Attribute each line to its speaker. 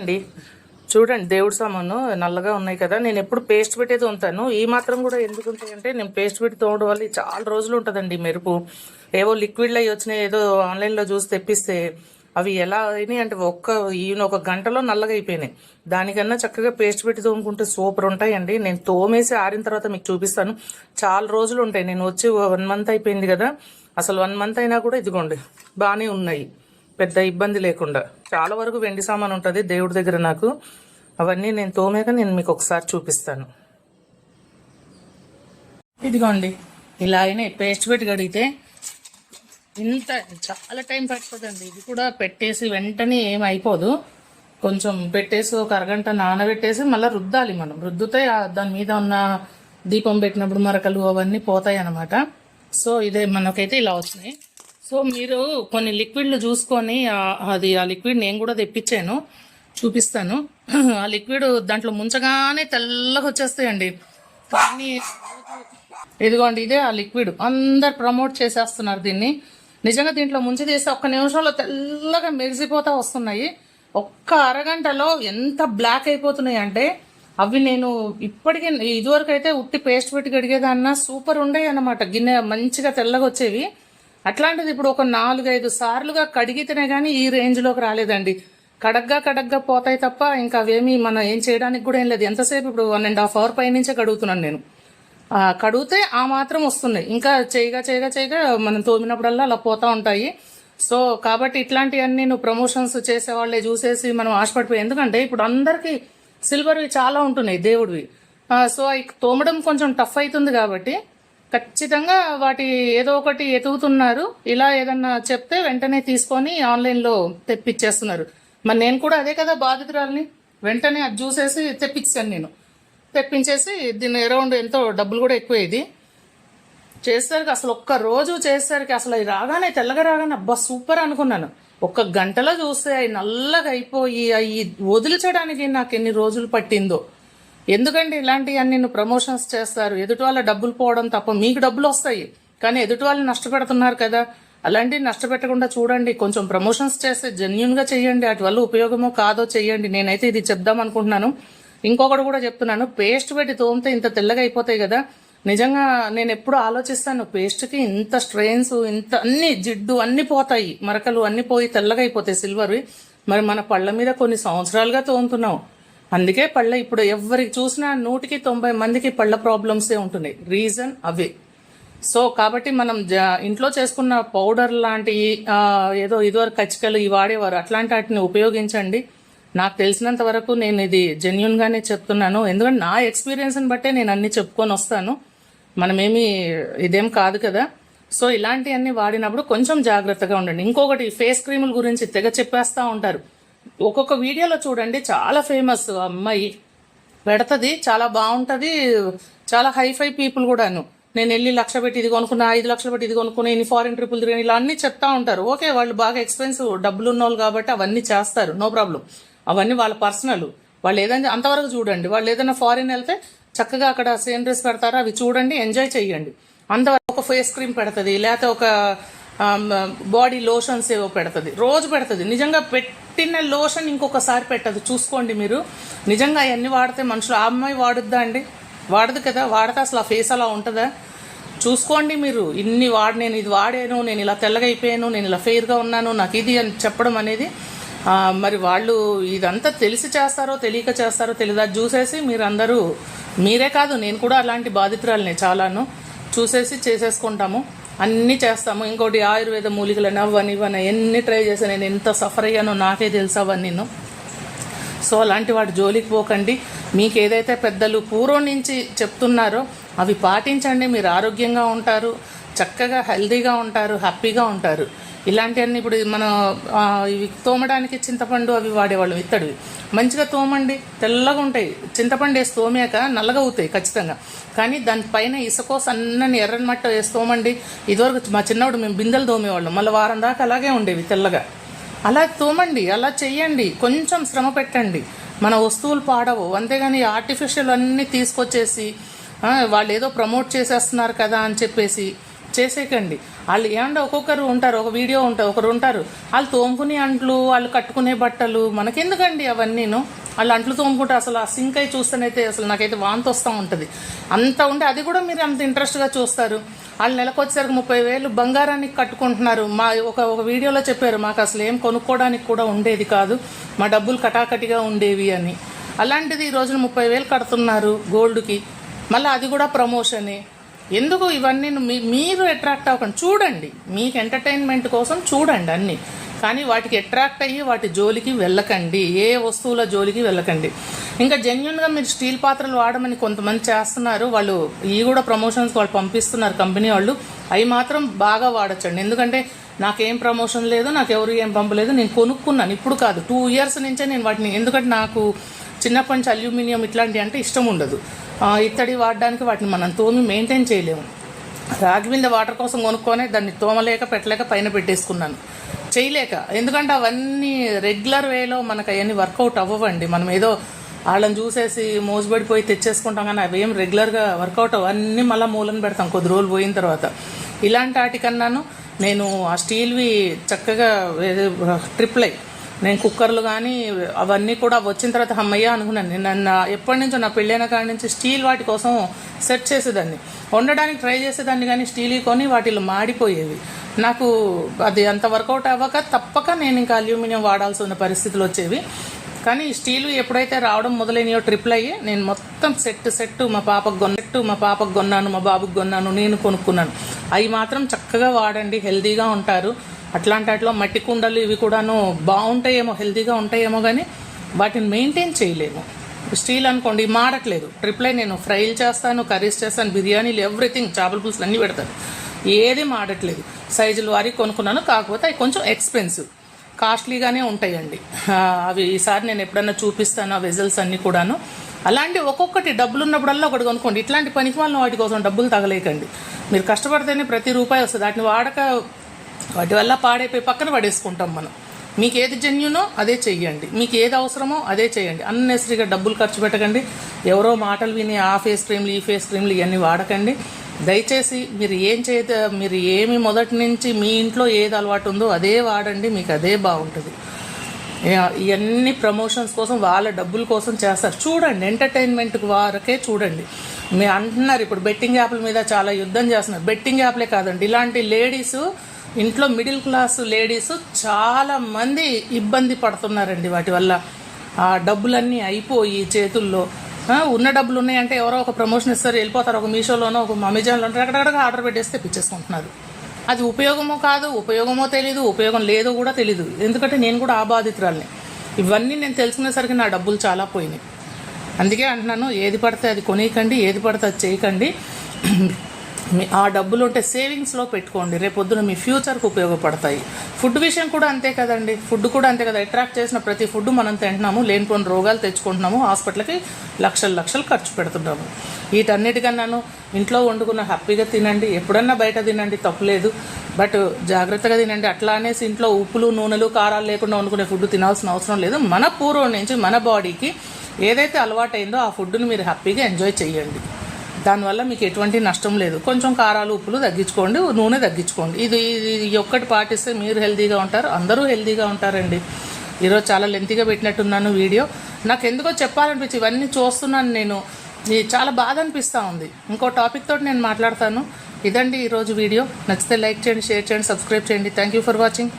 Speaker 1: అండి చూడండి దేవుడు సామాను నల్లగా ఉన్నాయి కదా. నేను ఎప్పుడు పేస్ట్ పెట్టేది ఉంటాను. ఈ మాత్రం కూడా ఎందుకు ఉంటాయంటే నేను పేస్ట్ పెట్టి తోమడం వల్ల చాలా రోజులు ఉంటుందండి మెరుపు. ఏవో లిక్విడ్లు అవి వచ్చినాయి ఏదో ఆన్లైన్లో చూసి తెప్పిస్తే అవి ఎలా అయినాయి అంటే ఒక్క ఈయన ఒక గంటలో నల్లగా అయిపోయినాయి. దానికన్నా చక్కగా పేస్ట్ పెట్టి తోముకుంటే సూపర్ ఉంటాయండి. నేను తోమేసి ఆరిన తర్వాత మీకు చూపిస్తాను. చాలా రోజులు ఉంటాయి. నేను వచ్చి వన్ మంత్ అయిపోయింది కదా. అసలు వన్ మంత్ అయినా కూడా ఇదిగోండి బాగానే ఉన్నాయి. పెద్ద ఇబ్బంది లేకుండా. చాలా వరకు వెండి సామాన్ ఉంటుంది దేవుడి దగ్గర నాకు. అవన్నీ నేను తోమాక నేను మీకు ఒకసారి చూపిస్తాను. ఇదిగోండి ఇలా అయినా పేస్ట్ పెట్టి కడిగితే ఇంత చాలా టైం పట్టుకోదండి ఇది కూడా పెట్టేసి వెంటనే ఏం అయిపోదు. కొంచెం పెట్టేసి ఒక అరగంట నానబెట్టేసి మళ్ళీ రుద్దాలి మనం. రుద్దుతే దాని మీద ఉన్న దీపం పెట్టినప్పుడు మరకలు అవన్నీ పోతాయి అన్నమాట సో ఇదే మనకైతే ఇలా వచ్చినాయి. సో మీరు కొన్ని లిక్విడ్లు చూసుకొని అది ఆ లిక్విడ్ నేను కూడా తెప్పించాను చూపిస్తాను. ఆ లిక్విడ్ దాంట్లో ముంచగానే తెల్లగా వచ్చేస్తాయండి. కానీ ఇదిగోండి ఇదే ఆ లిక్విడ్. అందరు ప్రమోట్ చేసేస్తున్నారు దీన్ని. నిజంగా దీంట్లో ముంచి తీస్తే ఒక్క నిమిషంలో తెల్లగా మెరిసిపోతా వస్తున్నాయి. ఒక్క అరగంటలో ఎంత బ్లాక్ అయిపోతున్నాయి అంటే అవి నేను ఇప్పటికీ ఇదివరకు అయితే ఉట్టి పేస్ట్ పెట్టి కడిగేదాన్న సూపర్ ఉండేవి అన్నమాట గిన్నె మంచిగా తెల్లగా వచ్చేవి. అట్లాంటిది ఇప్పుడు ఒక నాలుగైదు సార్లుగా కడిగితేనే కానీ ఈ రేంజ్లోకి రాలేదండి. కడగ్గా కడగ్గా పోతాయి తప్ప ఇంకా అవేమి మనం ఏం చేయడానికి కూడా ఏం లేదు. ఎంతసేపు ఇప్పుడు వన్ అండ్ హాఫ్ అవర్ పైనుంచే కడుగుతున్నాను నేను. కడిగితే ఆ మాత్రం వస్తున్నాయి ఇంకా చేయగా చేయగా చేయగా మనం తోమినప్పుడల్లా అలా పోతూ ఉంటాయి. సో కాబట్టి ఇట్లాంటివన్నీ నువ్వు ప్రమోషన్స్ చేసేవాళ్ళే చూసేసి మనం ఆశపడిపోయి ఎందుకంటే ఇప్పుడు అందరికీ సిల్వర్వి చాలా ఉంటున్నాయి దేవుడివి. సో అవి తోమడం కొంచెం టఫ్ అవుతుంది కాబట్టి ఖచ్చితంగా వాటి ఏదో ఒకటి ఎతుకుతున్నారు. ఇలా ఏదన్నా చెప్తే వెంటనే తీసుకొని ఆన్లైన్లో తెప్పించేస్తున్నారు మరి నేను కూడా అదే కదా బాధితురాలని వెంటనే అది చూసేసి తెప్పించాను నేను. తెప్పించేసి దీని అరౌండ్ ఎంతో డబ్బులు కూడా ఎక్కువ ఇది చేసేసరికి అసలు ఒక్క రోజు చేసేసరికి అసలు అవి రాగానే తెల్లగా రాగానే అబ్బా సూపర్ అనుకున్నాను. ఒక్క గంటలో చూస్తే అవి నల్లగా అయిపోయి అవి వదిలించడానికి నాకు ఎన్ని రోజులు పట్టిందో. ఎందుకంటే ఇలాంటివన్నీ నేను ప్రమోషన్స్ చేస్తారు. ఎదుటి వాళ్ళ డబ్బులు పోవడం తప్ప మీకు డబ్బులు వస్తాయి. కానీ ఎదుటి వాళ్ళు నష్టపెడుతున్నారు కదా. అలాంటివి నష్టపెట్టకుండా చూడండి. కొంచెం ప్రమోషన్స్ చేస్తే జెన్యున్గా చేయండి వాటి వల్ల ఉపయోగమో కాదో చేయండి నేనైతే ఇది చెప్దాం అనుకుంటున్నాను. ఇంకొకటి కూడా చెప్తున్నాను. పేస్ట్ పెట్టి తోమితే ఇంత తెల్లగా అయిపోతాయి కదా. నిజంగా నేను ఎప్పుడు ఆలోచిస్తాను. పేస్ట్కి ఇంత స్ట్రెయిన్స్ ఇంత అన్ని జిడ్డు అన్ని పోతాయి. మరకలు అన్ని పోయి తెల్లగా అయిపోతాయి. సిల్వర్వి మరి మన పళ్ళ మీద కొన్ని సంవత్సరాలుగా తోముతున్నాం అందుకే పళ్ళ ఇప్పుడు ఎవరికి చూసినా నూటికి తొంభై మందికి పళ్ళ ప్రాబ్లమ్సే ఉంటున్నాయి. రీజన్ అవే. సో కాబట్టి మనం ఇంట్లో చేసుకున్న పౌడర్ లాంటి ఏదో ఇదివరకు కచ్చికలు ఇవి వాడేవారు. అట్లాంటి వాటిని ఉపయోగించండి. నాకు తెలిసినంత వరకు నేను ఇది జెన్యున్ గానే చెప్తున్నాను. ఎందుకంటే నా ఎక్స్పీరియన్స్ని బట్టే నేను అన్ని చెప్పుకొని వస్తాను. మనమేమి ఇదేం కాదు కదా. సో ఇలాంటివన్నీ వాడినప్పుడు కొంచెం జాగ్రత్తగా ఉండండి. ఇంకొకటి ఫేస్ క్రీముల గురించి తెగ చెప్పేస్తూ ఉంటారు. ఒక్కొక్క వీడియోలో చూడండి చాలా ఫేమస్ అమ్మాయి. పెడతది చాలా బాగుంటుంది చాలా హైఫై పీపుల్ కూడాను. నేను వెళ్ళి లక్ష పెట్టి ఇది కొనుక్కున్నా ఐదు లక్షలు పెట్టి ఇది కొనుక్కున్నా ఇన్ని ఫారిన్ ట్రిపుల్ తిరిగి ఇలా అన్ని చెప్తా ఉంటారు. ఓకే వాళ్ళు బాగా ఎక్స్పెన్సివ్ డబ్బులు ఉన్నవాళ్ళు కాబట్టి అవన్నీ చేస్తారు నో ప్రాబ్లం అవన్నీ వాళ్ళ పర్సనల్ వాళ్ళు ఏదైనా అంతవరకు చూడండి వాళ్ళు ఏదైనా ఫారిన్ వెళ్తే చక్కగా అక్కడ సేమ్ డ్రెస్ పెడతారు అవి చూడండి ఎంజాయ్ చేయండి అంతవరకు ఒక ఫేస్ క్రీమ్ పెడుతుంది లేకపోతే ఒక బాడీ లోషన్స్ ఏవో పెడుతుంది రోజు పెడుతుంది. నిజంగా పెట్టిన లోషన్ ఇంకొకసారి పెట్టదు. చూసుకోండి మీరు. నిజంగా అవన్నీ వాడితే మనుషులు ఆ అమ్మాయి వాడుద్దా అండి? వాడదు కదా వాడితే అసలు ఆ ఫేస్ అలా ఉంటుందా? చూసుకోండి మీరు. ఇన్ని వాడి నేను ఇది వాడాను నేను ఇలా తెల్లగా అయిపోయాను నేను ఇలా ఫెయిర్గా ఉన్నాను నాకు ఇది అని చెప్పడం అనేది మరి వాళ్ళు ఇదంతా తెలిసి చేస్తారో తెలియక చేస్తారో తెలియదా చూసేసి మీరు అందరూ మీరే కాదు నేను కూడా అలాంటి బాధితురాలనే చాలాను. చూసేసి చేసేసుకుంటాము. అన్నీ చేస్తాము. ఇంకోటి ఆయుర్వేద మూలికలను అవన్నీ ఇవన్నీ ఎన్ని ట్రై చేశాను నేను ఎంత సఫర్ అయ్యానో నాకే తెలుసు అవన్నీ సో అలాంటి వాటి జోలికి పోకండి. మీకు ఏదైతే పెద్దలు పూర్వం నుంచి చెప్తున్నారో అవి పాటించండి. మీరు ఆరోగ్యంగా ఉంటారు చక్కగా హెల్దీగా ఉంటారు హ్యాపీగా ఉంటారు. ఇలాంటివన్నీ ఇప్పుడు మనం ఇవి తోమడానికి చింతపండు అవి వాడేవాళ్ళం ఇత్తడివి. మంచిగా తోమండి తెల్లగా ఉంటాయి. చింతపండు వేసి తోమాక నల్లగా అవుతాయి ఖచ్చితంగా. కానీ దానిపైన ఇసుకో సన్నని ఎర్రని మట్ట వేసి తోమండి. ఇదివరకు మా చిన్నప్పుడు మేము బిందెలు తోమేవాళ్ళం. మళ్ళీ వారం దాకా అలాగే ఉండేవి తెల్లగా. అలా తోమండి అలా చెయ్యండి. కొంచెం శ్రమ పెట్టండి. మన వస్తువులు పాడవు. అంతేగాని ఆర్టిఫిషియల్ అన్నీ తీసుకొచ్చేసి వాళ్ళు ఏదో ప్రమోట్ చేసేస్తున్నారు కదా అని చెప్పేసి చేసేకండి వాళ్ళు ఏమంటే ఒక్కొక్కరు ఉంటారు ఒక వీడియో ఉంటారు ఒకరు ఉంటారు. వాళ్ళు తోముకునే అంట్లు వాళ్ళు కట్టుకునే బట్టలు మనకెందుకండి అవన్నీను? వాళ్ళు అంట్లు తోముకుంటే అసలు ఆ సింక్ అయి చూస్తేనైతే అసలు నాకైతే వాంతి వస్తూ ఉంటుంది. అంత ఉంటే అది కూడా మీరు అంత ఇంట్రెస్ట్గా చూస్తారు. వాళ్ళు నెలకొచ్చేసరికి ముప్పై వేలు బంగారానికి కట్టుకుంటున్నారు. మా ఒక ఒక వీడియోలో చెప్పారు మాకు అసలు ఏం కొనుక్కోవడానికి కూడా ఉండేది కాదు. మా డబ్బులు కటాకటిగా ఉండేవి అని. అలాంటిది ఈ రోజున ముప్పై వేలు కడుతున్నారు గోల్డ్కి. మళ్ళీ అది కూడా ప్రమోషనే. ఎందుకు ఇవన్నీ మీ- మీరు అట్రాక్ట్ అవ్వకండి. చూడండి. మీకు ఎంటర్టైన్మెంట్ కోసం చూడండి అన్నీ. కానీ వాటికి అట్రాక్ట్ అయ్యి వాటి జోలికి వెళ్ళకండి. ఏ వస్తువుల జోలికి వెళ్ళకండి. ఇంకా జెన్యున్గా మీరు స్టీల్ పాత్రలు వాడమని కొంతమంది చేస్తున్నారు. వాళ్ళు ఇవి కూడా ప్రమోషన్స్ వాళ్ళు పంపిస్తున్నారు కంపెనీ వాళ్ళు. అవి మాత్రం బాగా వాడచ్చండి. ఎందుకంటే నాకేం ప్రమోషన్ లేదు నాకు ఎవరు ఏం పంపలేదు నేను కొనుక్కున్నాను. ఇప్పుడు కాదు. టూ ఇయర్స్ నుంచే నేను వాటిని ఎందుకంటే నాకు చిన్నప్పటి నుంచి అల్యూమినియం ఇట్లాంటివి అంటే ఇష్టం ఉండదు. ఇత్తడి వాడడానికి వాటిని మనం తోమి మెయింటైన్ చేయలేము. రాగి మీద వాటర్ కోసం కొనుక్కొని దాన్ని తోమలేక పెట్టలేక పైన పెట్టేసుకున్నాను. చేయలేక. ఎందుకంటే అవన్నీ రెగ్యులర్ వేలో మనకు అవన్నీ వర్కౌట్ అవ్వవండి. మనం ఏదో వాళ్ళని చూసేసి మోసబడిపోయి తెచ్చేసుకుంటాం కానీ అవి ఏం రెగ్యులర్గా వర్కౌట్ అవన్నీ మళ్ళీ మూలన పెడతాం. కొద్ది రోజులు పోయిన తర్వాత. ఇలాంటి వాటికన్నాను నేను ఆ స్టీల్వి చక్కగా ట్రిప్లై నేను కుక్కర్లు కానీ అవన్నీ కూడా వచ్చిన తర్వాత అమ్మయ్య అనుకున్నాను. నేను నన్ను ఎప్పటి నుంచో నా పెళ్ళైన కాడి నుంచి స్టీల్ వాటి కోసం సెట్ చేసేదాన్ని. వండడానికి ట్రై చేసేదాన్ని కానీ స్టీల్ కొని వాటిలో మాడిపోయేవి. నాకు అది అంత వర్కౌట్ అవ్వక తప్పక నేను ఇంకా అల్యూమినియం వాడాల్సి ఉన్న పరిస్థితులు వచ్చేవి. కానీ ఈ స్టీల్ ఎప్పుడైతే రావడం మొదలైనయో ట్రిపుల్ అయ్యి నేను మొత్తం సెట్ సెట్ మా పాపకు కొన్నట్టు మా పాపకు కొన్నాను మా బాబుకి కొన్నాను నేను కొనుక్కున్నాను. అవి మాత్రం చక్కగా వాడండి హెల్తీగా ఉంటారు. అట్లాంటి వాటిలో మట్టి కుండలు ఇవి కూడాను బాగుంటాయేమో హెల్దీగా ఉంటాయేమో కానీ వాటిని మెయింటైన్ చేయలేము. స్టీల్ అనుకోండి మాడట్లేదు. మాడట్లేదు ట్రిప్లై నేను ఫ్రైలు చేస్తాను కర్రీస్ చేస్తాను బిర్యానీలు ఎవ్రీథింగ్ చేపల పులుసులు అన్నీ పెడతాను. ఏది మాడట్లేదు. సైజులు వారి కొనుక్కున్నాను కాకపోతే అవి కొంచెం ఎక్స్పెన్సివ్ కాస్ట్లీగానే ఉంటాయండి. అవి ఈసారి నేను ఎప్పుడన్నా చూపిస్తాను ఆ వెజల్స్ అన్నీ కూడాను. అలాంటి ఒక్కొక్కటి డబ్బులు ఉన్నప్పుడల్లా ఒకటి కొనుక్కోండి. ఇట్లాంటి పనికి వాళ్ళ వాటి కోసం డబ్బులు తగలేకండి. మీరు కష్టపడితేనే ప్రతి రూపాయి వస్తుంది. వాటిని వాడక వాటి వల్ల పాడైపోయి పక్కన పడేసుకుంటాం మనం. మీకు ఏది జెన్యునో అదే చెయ్యండి. మీకు ఏది అవసరమో అదే చేయండి అన్నెసరీగా డబ్బులు ఖర్చు పెట్టకండి. ఎవరో మాటలు విని ఆ ఫేస్ క్రీమ్లు ఈ ఫేస్ క్రీమ్లు ఇవన్నీ వాడకండి. దయచేసి మీరు ఏం చేత మీరు ఏమి మొదటి నుంచి మీ ఇంట్లో ఏది అలవాటు ఉందో అదే వాడండి మీకు అదే బాగుంటుంది. ఇవన్నీ ప్రమోషన్స్ కోసం వాళ్ళ డబ్బుల కోసం చేస్తారు. చూడండి ఎంటర్టైన్మెంట్ వరకే చూడండి. మీరు అంటున్నారు ఇప్పుడు బెట్టింగ్ యాప్ల మీద చాలా యుద్ధం చేస్తున్నారు. బెట్టింగ్ యాప్లే కాదండి ఇలాంటి లేడీస్ ఇంట్లో మిడిల్ క్లాస్ లేడీస్ చాలా మంది ఇబ్బంది పడుతున్నారండి వాటి వల్ల. ఆ డబ్బులన్నీ అయిపోయి చేతుల్లో. ఉన్న డబ్బులు ఉన్నాయంటే ఎవరో ఒక ప్రమోషన్ ఇస్తారు వెళ్ళిపోతారు. ఒక మీషోలోనో ఒక అమెజాన్లో అక్కడక్కడ ఆర్డర్ పెట్టేస్తే తెప్పించేసుకుంటున్నారు అది ఉపయోగమో కాదు ఉపయోగమో తెలీదు ఉపయోగం లేదో కూడా తెలీదు. ఎందుకంటే నేను కూడా ఆ బాధితురాలని. ఇవన్నీ నేను తెలుసుకునేసరికి నా డబ్బులు చాలా పోయినాయి. అందుకే అంటున్నాను ఏది పడితే అది కొనియకండి ఏది పడితే అది చేయకండి. మీ ఆ డబ్బులు ఉంటే సేవింగ్స్లో పెట్టుకోండి. రేపొద్దున మీ ఫ్యూచర్కి ఉపయోగపడతాయి. ఫుడ్ విషయం కూడా అంతే కదండి. ఫుడ్ కూడా అంతే కదా. అట్రాక్ట్ చేసిన ప్రతి ఫుడ్ మనం తింటున్నాము లేనిపోయిన రోగాలు తెచ్చుకుంటున్నాము హాస్పిటల్కి లక్షలు లక్షలు ఖర్చు పెడుతున్నాము. వీటన్నిటికన్నాను ఇంట్లో వండుకున్న హ్యాపీగా తినండి. ఎప్పుడన్నా బయట తినండి తప్పులేదు బట్ జాగ్రత్తగా తినండి. అట్లా అనేసి ఇంట్లో ఉప్పులు నూనెలు కారాలు లేకుండా వండుకునే ఫుడ్ తినాల్సిన అవసరం లేదు. మన పూర్వం నుంచి మన బాడీకి ఏదైతే అలవాటైందో ఆ ఫుడ్ను మీరు హ్యాపీగా ఎంజాయ్ చేయండి దానివల్ల మీకు ఎటువంటి నష్టం లేదు. కొంచెం కారాలు ఉప్పులు తగ్గించుకోండి నూనె తగ్గించుకోండి. ఇది ఇది ఒక్కటి పాటిస్తే మీరు హెల్తీగా ఉంటారు అందరూ హెల్తీగా ఉంటారండి. ఈరోజు చాలా లెంతీగా పెట్టినట్టున్నాను వీడియో. నాకు ఎందుకో చెప్పాలనిపించి ఇవన్నీ చూస్తున్నాను నేను. ఇది చాలా బాధ అనిపిస్తూ ఉంది. ఇంకో టాపిక్ తోటి నేను మాట్లాడతాను. ఇదండి ఈరోజు వీడియో. నచ్చితే లైక్ చేయండి షేర్ చేయండి సబ్స్క్రైబ్ చేయండి. Thank you for watching